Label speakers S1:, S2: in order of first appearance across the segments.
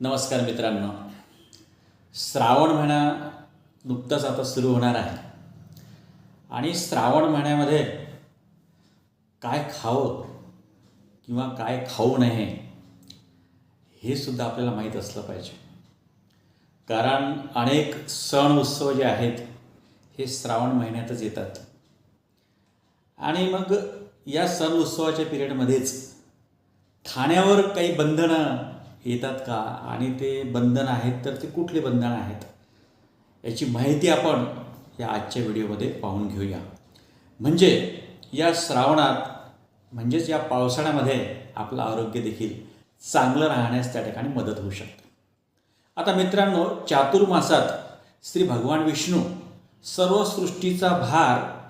S1: नमस्कार मित्रांनो. श्रावण महिना नुकताच आता सुरू होणार आहे. आणि श्रावण महिन्यामध्ये काय खावं किंवा काय खाऊ नये हे सुद्धा आपल्याला माहीत असलं पाहिजे. कारण अनेक सण उत्सव जे आहेत हे श्रावण महिन्यातच येतात. आणि मग या सण उत्सवाच्या पिरियडमध्येच खाण्यावर काही बंधनं येतात का? आणि ते बंधन आहेत तर ते कुठले बंधन आहेत? याची माहिती आपण या आजच्या व्हिडिओमध्ये पाहून घेऊया. म्हणजे या श्रावणात म्हणजेच या पावसाळ्यामध्ये आपलं आरोग्य देखील चांगलं राहण्यास त्या ठिकाणी मदत होऊ शकते. आता मित्रांनो चातुर्मासात श्री भगवान विष्णू सर्व सृष्टीचा भार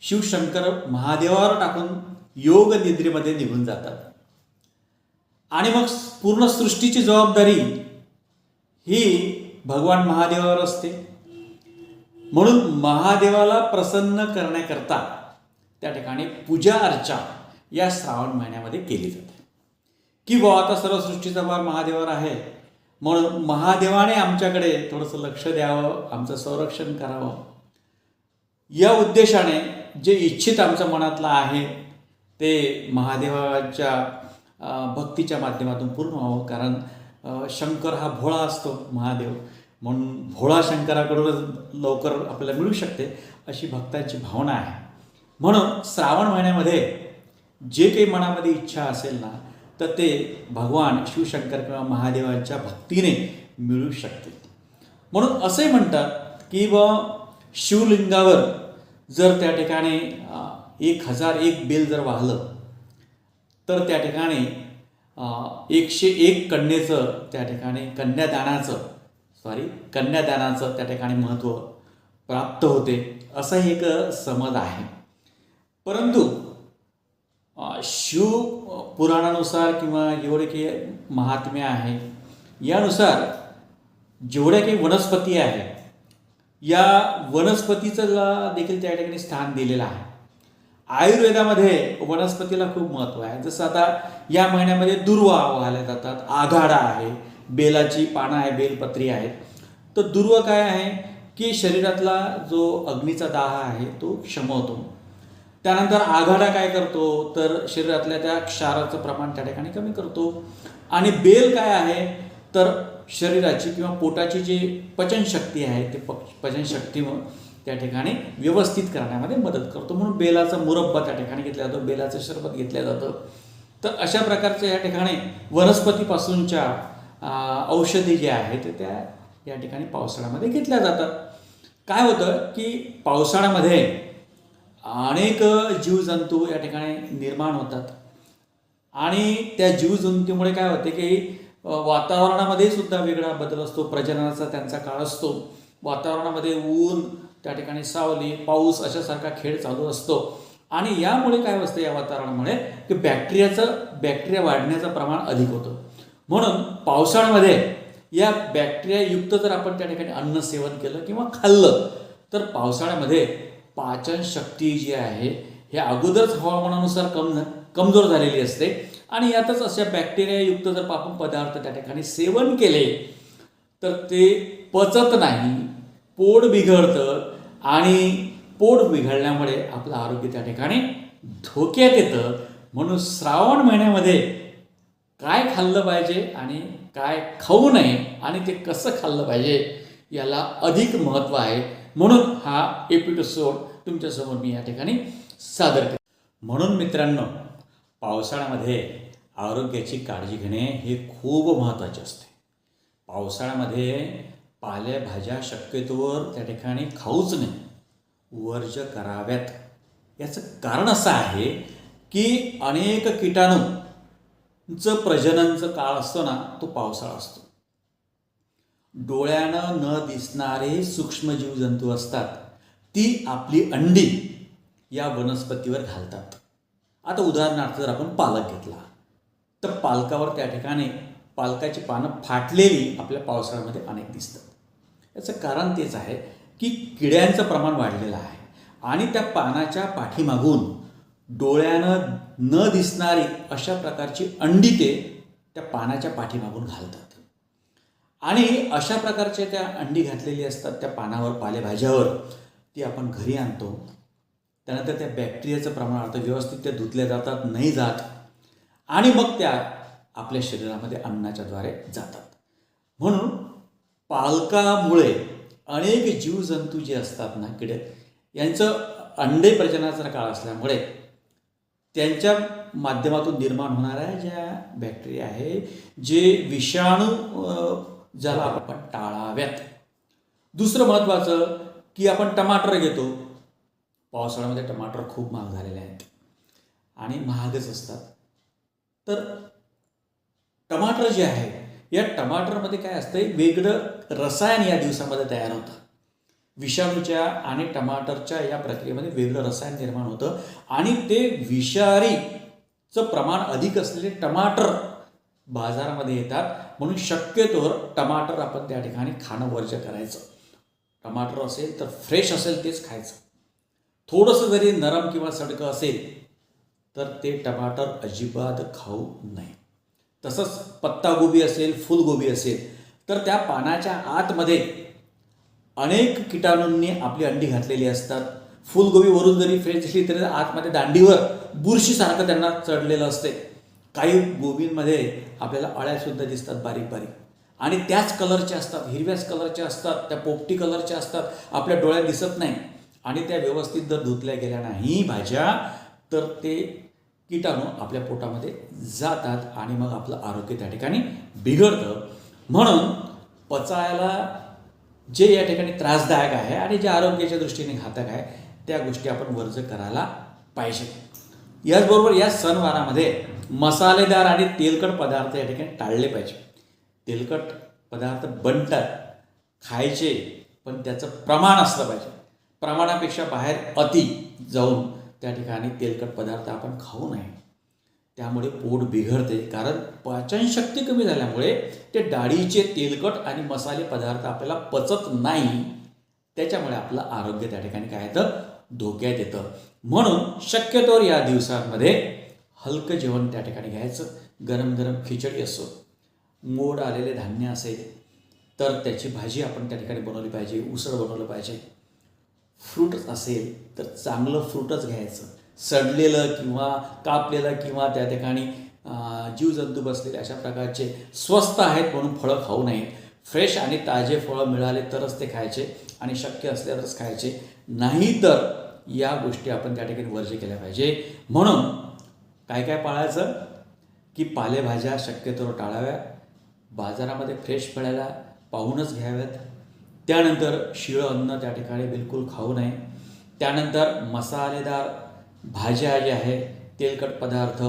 S1: शिवशंकर महादेवावर टाकून योग निद्रेमध्ये निघून जातात. आणि मग पूर्ण सृष्टीची जबाबदारी ही भगवान महादेवावर असते. म्हणून महादेवाला प्रसन्न करण्याकरता त्या ठिकाणी पूजा अर्चा या श्रावण महिन्यामध्ये केली जाते. की बुवा आता सर्व सृष्टीचा भार महादेवावर आहे. म्हणून महादेवाने आमच्याकडे थोडंसं लक्ष द्यावं आमचं संरक्षण करावं. या उद्देशाने जे इच्छित आमच्या मनातलं आहे ते महादेवाच्या भक्तीच्या माध्यमातून पूर्ण व्हावं. कारण शंकर हा भोळा असतो महादेव. म्हणून भोळा शंकराकडूनच लवकर आपल्याला मिळू शकते अशी भक्तांची भावना आहे. म्हणून श्रावण महिन्यामध्ये जे काही मनामध्ये इच्छा असेल ना तर ते भगवान शिवशंकर किंवा महादेवाच्या भक्तीने मिळू शकते. म्हणून असंही म्हणतात की व शिवलिंगावर जर त्या ठिकाणी एक हजार एक बेल जर वाहलं तर त्या ठिकाणी एकशे एक कन्येचं त्या ठिकाणी कन्यादानाचं सॉरी कन्यादानाचं त्या ठिकाणी महत्त्व प्राप्त होते. असंही एक समज आहे. परंतु शिव पुराणानुसार किंवा जेवढे काही महात्म्य आहे यानुसार जेवढ्या काही वनस्पती आहे या वनस्पतीचं देखील त्या ठिकाणी स्थान दिलेलं आहे. आयुर्वेदामध्ये वनस्पतीला खूप महत्त्व आहे. जसं आता या महिन्यामध्ये दुर्वा वाहल्या जातात आघाडा आहे बेलाची पानं आहे बेलपत्री आहेत. तर दुर्वा काय आहे? की शरीरातला जो अग्नीचा दाह आहे तो क्षमवतो. त्यानंतर आघाडा काय करतो? तर शरीरातल्या त्या क्षाराचं प्रमाण त्या ठिकाणी कमी करतो. आणि बेल काय आहे? तर शरीराची किंवा पोटाची जी पचनशक्ती आहे ते प पचनशक्ती त्या ठिकाणी व्यवस्थित करण्यामध्ये मदत करतो. म्हणून बेलाचा मुरब्बा त्या ठिकाणी घेतला जातो बेलाचं शरबत घेतलं जातं. तर अशा प्रकारच्या या ठिकाणी वनस्पतीपासूनच्या औषधी जे आहेत त्या या ठिकाणी पावसाळ्यामध्ये घेतल्या जातात. काय होतं की पावसाळ्यामध्ये अनेक जीवजंतू या ठिकाणी निर्माण होतात. आणि त्या जीवजंतूमुळे काय होते की वातावरणामध्ये सुद्धा वेगळा बदल असतो प्रजननाचा त्यांचा काळ असतो. वातावरणामध्ये ऊन त्या ठिकाणी सावली पाऊस अशासारखा खेळ चालू असतो. आणि यामुळे काय असतं या वातावरणामुळे की बॅक्टेरियाचं बॅक्टेरिया वाढण्याचं प्रमाण अधिक होतं. म्हणून पावसाळ्यामध्ये या बॅक्टेरियायुक्त जर आपण त्या ठिकाणी अन्न सेवन केलं किंवा खाल्लं तर पावसाळ्यामध्ये पाचनशक्ती जी आहे हे अगोदरच हवामानानुसार कम कमजोर झालेली असते. आणि यातच अशा बॅक्टेरियायुक्त जर आपण पदार्थ त्या ठिकाणी सेवन केले तर ते पचत नाही. पोट बिघडतं आणि पोट बिघडल्यामुळे आपलं आरोग्य त्या ठिकाणी धोक्यात येतं. म्हणून श्रावण महिन्यामध्ये काय खाल्लं पाहिजे आणि काय खाऊ नये आणि ते कसं खाल्लं पाहिजे याला अधिक महत्त्व आहे. म्हणून हा एपिसोड तुमच्यासमोर मी या ठिकाणी सादर करतो. म्हणून मित्रांनो पावसाळ्यामध्ये आरोग्याची काळजी घेणे हे खूप महत्त्वाचे असते. पावसाळ्यामध्ये पालेभाज्या शक्यतोवर त्या ठिकाणी खाऊच नाही वर्ज कराव्यात. याचं कारण असं आहे की अनेक किटाणूंचं प्रजननचं काळ असतो ना तो पावसाळा असतो. डोळ्यानं न दिसणारे सूक्ष्मजीव जंतू असतात. ती आपली अंडी या वनस्पतीवर घालतात. आता उदाहरणार्थ जर आपण पालक घेतला तर पालकावर त्या ठिकाणी पालकाची पानं फाटलेली आपल्या पावसाळ्यामध्ये अनेक दिसतात. याचं कारण तेच आहे की किड्यांचं प्रमाण वाढलेलं आहे आणि त्या पानाच्या पाठीमागून डोळ्यानं न दिसणारी अशा प्रकारची अंडी ते त्या पानाच्या पाठीमागून घालतात. आणि अशा प्रकारच्या त्या अंडी घातलेली असतात त्या पानावर पालेभाज्यावर ती आपण घरी आणतो. त्यानंतर त्या बॅक्टेरियाचं प्रमाण अर्थ व्यवस्थित त्या धुतल्या जातात नाही जात. आणि मग त्या आपल्या शरीरामध्ये अन्नाच्याद्वारे जातात. म्हणून पालकामुळे अनेक जीवजंतू जे असतात ना किडे यांचं अंडे प्रजनाचा काळ असल्यामुळे त्यांच्या माध्यमातून निर्माण होणाऱ्या ज्या बॅक्टेरिया आहे जे विषाणू ज्याला आपण टाळाव्यात. दुसरं महत्त्वाचं की आपण टमाटर घेतो. पावसाळ्यामध्ये टमाटर खूप महाग झालेले आहेत आणि महागच असतात. तर टमाटर जे आहे या टमाटरमध्ये काय असतं वेगळं रसायन या दिवसामध्ये तयार होतं. विषाणूच्या आणि टमाटरच्या या प्रक्रियेमध्ये वेगळं रसायन निर्माण होतं. आणि ते विषारीचं प्रमाण अधिक असलेले टमाटर बाजारामध्ये येतात. म्हणून शक्यतोवर टमाटर आपण त्या ठिकाणी खाणं वर्ज करायचं. टमाटर असेल तर फ्रेश असेल तेच खायचं. थोडंसं जरी नरम किंवा सडकं असेल तर ते टमाटर अजिबात खाऊ नये. तसंच पत्तागोबी असेल फुलगोबी असेल तर त्या पानाच्या आतमध्ये अनेक किटाणूंनी आपली अंडी घातलेली असतात. फुलगोबी वरून जरी फ्रेश दिसली तरी आतमध्ये दांडीवर बुरशीसारखं त्यांना चढलेलं असते. काही गोबींमध्ये आपल्याला अळ्यासुद्धा दिसतात बारीक बारीक. आणि त्याच कलरच्या असतात हिरव्याच कलरच्या असतात त्या पोपटी कलरच्या असतात आपल्या डोळ्यात दिसत नाही. आणि त्या व्यवस्थित जर धुतल्या गेल्या नाही भाज्या तर ते किटाणू आपल्या पोटामध्ये जातात आणि मग आपलं आरोग्य त्या ठिकाणी बिघडतं. म्हणून पचायला जे या ठिकाणी त्रासदायक आहे आणि जे आरोग्याच्या दृष्टीने घातक आहे त्या गोष्टी आपण वर्ज करायला पाहिजे. याचबरोबर या सणवारामध्ये मसालेदार आणि तेलकट पदार्थ या ठिकाणी टाळले पाहिजे. तेलकट पदार्थ बनतात खायचे पण त्याचं प्रमाण असलं पाहिजे. प्रमाणापेक्षा बाहेर अति जाऊन त्या ठिकाणी तेलकट पदार्थ आपण खाऊ नये. त्यामुळे पोट बिघडते. कारण पाचनशक्ती कमी झाल्यामुळे ते डाळीचे तेलकट आणि मसाले पदार्थ आपल्याला पचत नाही. त्याच्यामुळे आपलं आरोग्य त्या ठिकाणी काय येतं? धोक्यात येतं. म्हणून शक्यतोवर या दिवसांमध्ये हलकं जेवण त्या ठिकाणी घ्यायचं. गरम गरम खिचडी असो. मोड आलेले धान्य असेल तर त्याची भाजी आपण त्या ठिकाणी बनवली पाहिजे. उसळ बनवलं पाहिजे. फ्रूटच असेल तर चांगलं फ्रूटच घ्यायचं. सडलेलं किंवा कापलेलं किंवा त्या ठिकाणी जीवजंतू बसलेले अशा प्रकारचे स्वस्त आहेत म्हणून फळं खाऊ नये फ्रेश आणि ताजे फळं मिळाले तरच ते खायचे आणि शक्य असल्यावरच खायचे. नाही तर या गोष्टी आपण त्या ठिकाणी वर्ज केल्या पाहिजे. म्हणून काय काय पाळायचं? की पालेभाज्या शक्यतो टाळाव्या बाजारामध्ये फ्रेश फळायला पाहूनच घ्याव्यात. त्यानंतर शिळं अन्न त्या ठिकाणी बिलकुल खाऊ नये. त्यानंतर मसालेदार भाज्या ज्या आहेत तेलकट पदार्थ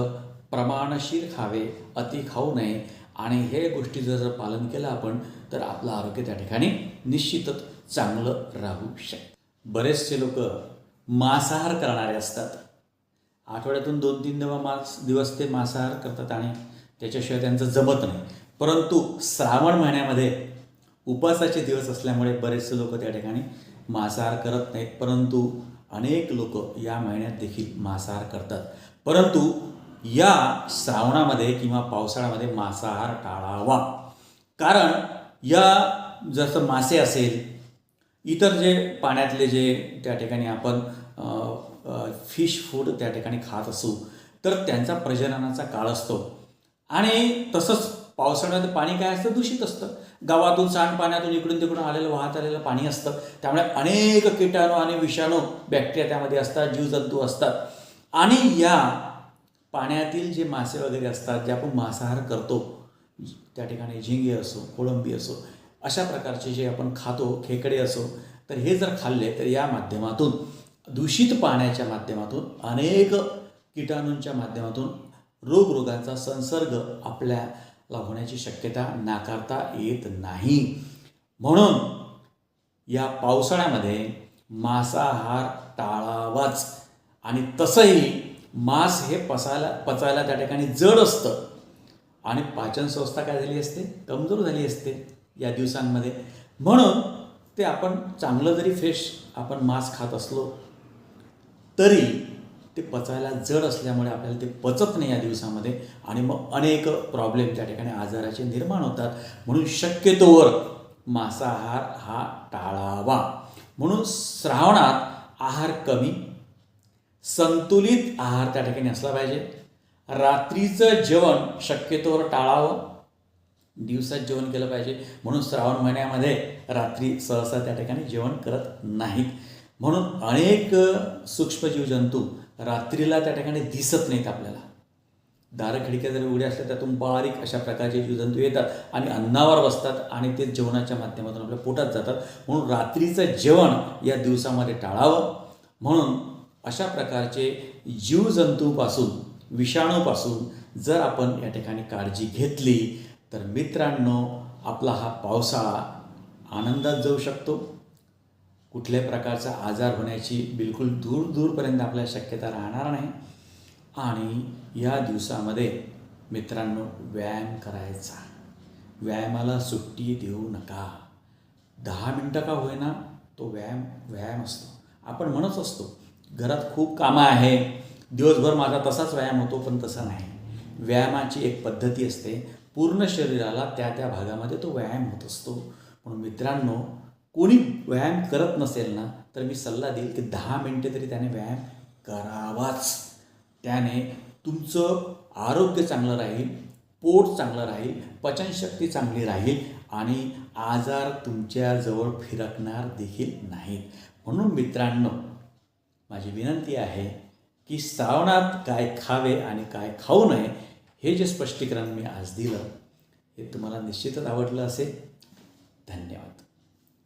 S1: प्रमाणशीर खावे अति खाऊ नये. आणि हे गोष्टी जर जर पालन केलं आपण तर आपलं आरोग्य त्या ठिकाणी निश्चितच चांगलं राहू शकतं बरेचसे लोक मांसाहार करणारे असतात. आठवड्यातून दोन तीन दिवस मास दिवस ते मांसाहार करतात आणि त्याच्याशिवाय त्यांचं जमत नाही. परंतु श्रावण महिन्यामध्ये उपवासाचे दिवस असल्यामुळे बरेचसे लोक त्या ठिकाणी मांसाहार करत नाहीत. परंतु अनेक लोक या महिन्यात देखील मांसाहार करतात. परंतु या श्रावणामध्ये किंवा पावसाळ्यामध्ये मांसाहार टाळावा. कारण या जसं मासे असेल इतर जे पाण्यातले जे त्या ठिकाणी आपण फिश फूड त्या ठिकाणी खात असू तर त्यांचा प्रजननाचा काळ असतो. आणि तसंच पावसाळ्यामध्ये पाणी काय असतं? दूषित असतं. गावातून सांडपाण्यातून इकडून तिकडून आलेलं वाहत आलेलं पाणी असतं. त्यामुळे अनेक किटाणू आणि विषाणू बॅक्टेरिया त्यामध्ये असतात जीवजंतू असतात. आणि या पाण्यातील जे मासे वगैरे असतात जे आपण मांसाहार करतो त्या ठिकाणी झिंगे असो कोळंबी असो अशा प्रकारचे जे आपण खातो खेकडे असो तर हे जर खाल्ले तर या माध्यमातून दूषित पाण्याच्या माध्यमातून अनेक कीटाणूंच्या माध्यमातून रोगरोगांचा संसर्ग आपल्या होण्याची शक्यता नाकारता येत नाही. म्हणून या पावसाळ्यामध्ये मांसाहार टाळावाच. आणि तसंही मांस हे पसायला पचायला त्या ठिकाणी जड असतं. आणि पाचन संस्था काय झाली असते? कमजोर झाली असते या दिवसांमध्ये. म्हणून ते आपण चांगलं जरी फ्रेश आपण मांस खात असलो तरी ते पचायला जड असल्यामुळे आपल्याला ते पचत नाही या दिवसामध्ये आणि मग अनेक प्रॉब्लेम त्या ठिकाणी आजाराचे निर्माण होतात. म्हणून शक्यतोवर मांसाहार हा टाळावा. म्हणून श्रावणात आहार कमी संतुलित आहार त्या ठिकाणी असला पाहिजे. रात्रीचं जेवण शक्यतोवर टाळावं. दिवसात जेवण केलं पाहिजे. म्हणून श्रावण महिन्यामध्ये रात्री सहसा त्या ठिकाणी जेवण करत नाहीत. म्हणून अनेक सूक्ष्मजीव जंतू रात्रीला त्या ठिकाणी दिसत नाहीत आपल्याला. दारं खिडक्या जरी उघड्या असल्या त्यातून बारीक अशा प्रकारचे जीवजंतू येतात आणि अन्नावर बसतात आणि ते जेवणाच्या माध्यमातून आपल्या पोटात जातात. म्हणून रात्रीचं जेवण या दिवसामध्ये टाळावं. म्हणून अशा प्रकारचे जीवजंतूपासून विषाणूपासून जर आपण या ठिकाणी काळजी घेतली तर मित्रांनो आपला हा पावसाळा आनंदात जाऊ शकतो. कुठल्याही प्रकारचा आजार होण्याची बिलकुल दूर दूरपर्यंत आपल्या शक्यता राहणार नाही. आणि या दिवसामध्ये मित्रांनो व्यायाम करायचा. व्यायामाला सुट्टी देऊ नका. दहा मिनटं का होईना तो व्यायाम व्यायाम असतो. आपण म्हणत असतो घरात खूप कामं आहे. दिवसभर माझा तसाच व्यायाम होतो पण तसा नाही. व्यायामाची एक पद्धती असते. पूर्ण शरीराला त्या त्या भागामध्ये तो व्यायाम होत असतो. म्हणून मित्रांनो कोणी व्यायाम करत नसेल ना तर मी सल्ला देईल की दहा मिनटे तरी त्याने व्यायाम करावाच. त्याने तुमचं आरोग्य चांगलं राहील पोट चांगलं राहील पचनशक्ती चांगली राहील आणि आजार तुमच्याजवळ फिरकणार देखील नाहीत. म्हणून मित्रांनो माझी विनंती आहे की श्रावणात काय खावे आणि काय खाऊ नये हे जे स्पष्टीकरण मी आज दिलं हे तुम्हाला निश्चितच आवडलं असेल. धन्यवाद.